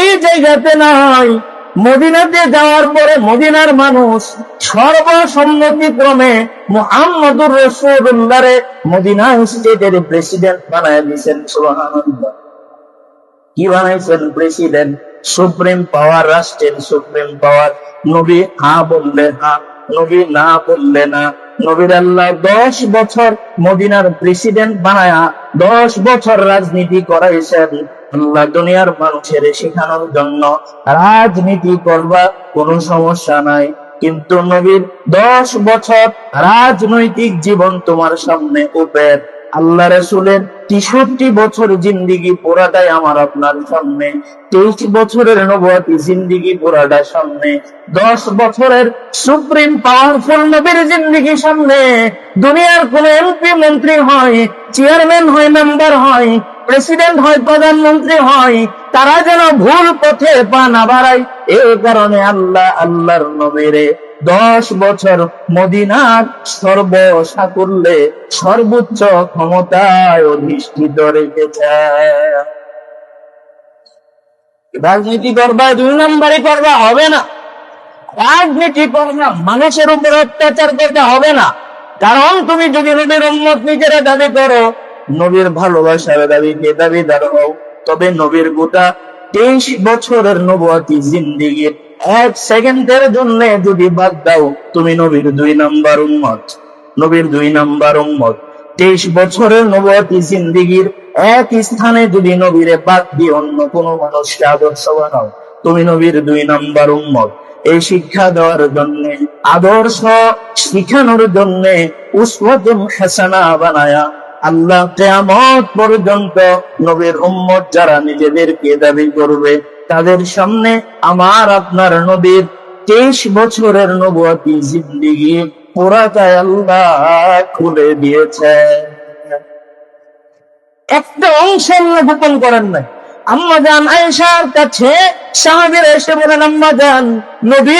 এই জায়গাতে মদিনাতে যাওয়ার পরে মদিনার মানুষ সর্বসম্মতিক্রমে মোহাম্মদুর মদিনা স্টেটের প্রেসিডেন্ট বানায় দিয়েছেন কি বানাইছেন প্রেসিডেন্ট? সুপ্রিম পাওয়ার, রাষ্ট্রের সুপ্রিম পাওয়ার। নবী হা বললে হা, নবী না বললে না। নবীর আল্লাহ দশ বছর মদিনার প্রেসিডেন্ট বানায়া দশ বছর রাজনীতি করাইছেন। দুনিয়ার মানুষের শেখানোর জন্য রাজনীতি করবা কোনো সমস্যা নাই। কিন্তু নবীর দশ বছর রাজনৈতিক জীবন তোমার সামনে ওপেন আল্লাহ রসুলের তেষট্টি বছর জিন্দিগি পুরাটাই আমার আপনার সামনে। তেইশ বছরের নবতী জিন্দিগি পুরাটা সামনে। দশ বছরের সুপ্রিম পাওয়ারফুল নবীর জিন্দিগি সামনে। দুনিয়ার কোন এমপি মন্ত্রী হয়, চেয়ারম্যান হয়, মেম্বার হয় প্রেসিডেন্ট হয় প্রধানমন্ত্রী হয়, তারা যেন ভুল পথে পা না বাড়ায়। এই কারণে আল্লাহ, আল্লাহর নবীরে দশ বছর মদিনার সর্বসাকুল্যে সর্বোচ্চ ক্ষমতায় অধিষ্ঠিত রেখেছে রাজনীতি করবা, দুই নম্বরে করবা, হবে না। রাজনীতি করবা, মানুষের উপর অত্যাচার করতে হবে না। কারণ তুমি যদি নবীর উন্মত নিজেরা দাবি করো নবীর ভালোবাসার দাবিকে দাবিদার হও তবে নবীর গোটা তেইশ বছরের নবতী জিন্দিগির এক সেকেন্ডের জন্য যদি বাদ দাও, তুমি নবীর দুই নাম্বার উন্মত নবীর দুই নাম্বার উন্মত তেইশ বছরের নবতী জিন্দিগির এক স্থানে যদি নবীরে বাদ দিয়ে অন্য কোন মানুষকে আদর্শ বানাও, তুমি নবীর দুই নাম্বার উন্মত এই শিক্ষা দেওয়ার জন্য, আদর্শ শিখানোর জন্য উসওয়াতুন হাসানা বানায়া আল্লাহ কেয়ামত পর্যন্ত নবীর উম্মত যারা নিজেদেরকে দাবি করবে, তাদের সামনে আমার আপনার নবীর তেইশ বছরের নবতী জিন্দিগি পুরাটাই আল্লাহ খুলে দিয়েছে। একটা অংশ আল্লাহ গোপন করেন নাই। আম্মা জান আয়েশার কাছে সাহাবীরা এসে বলেন, আম্মা জান, নবী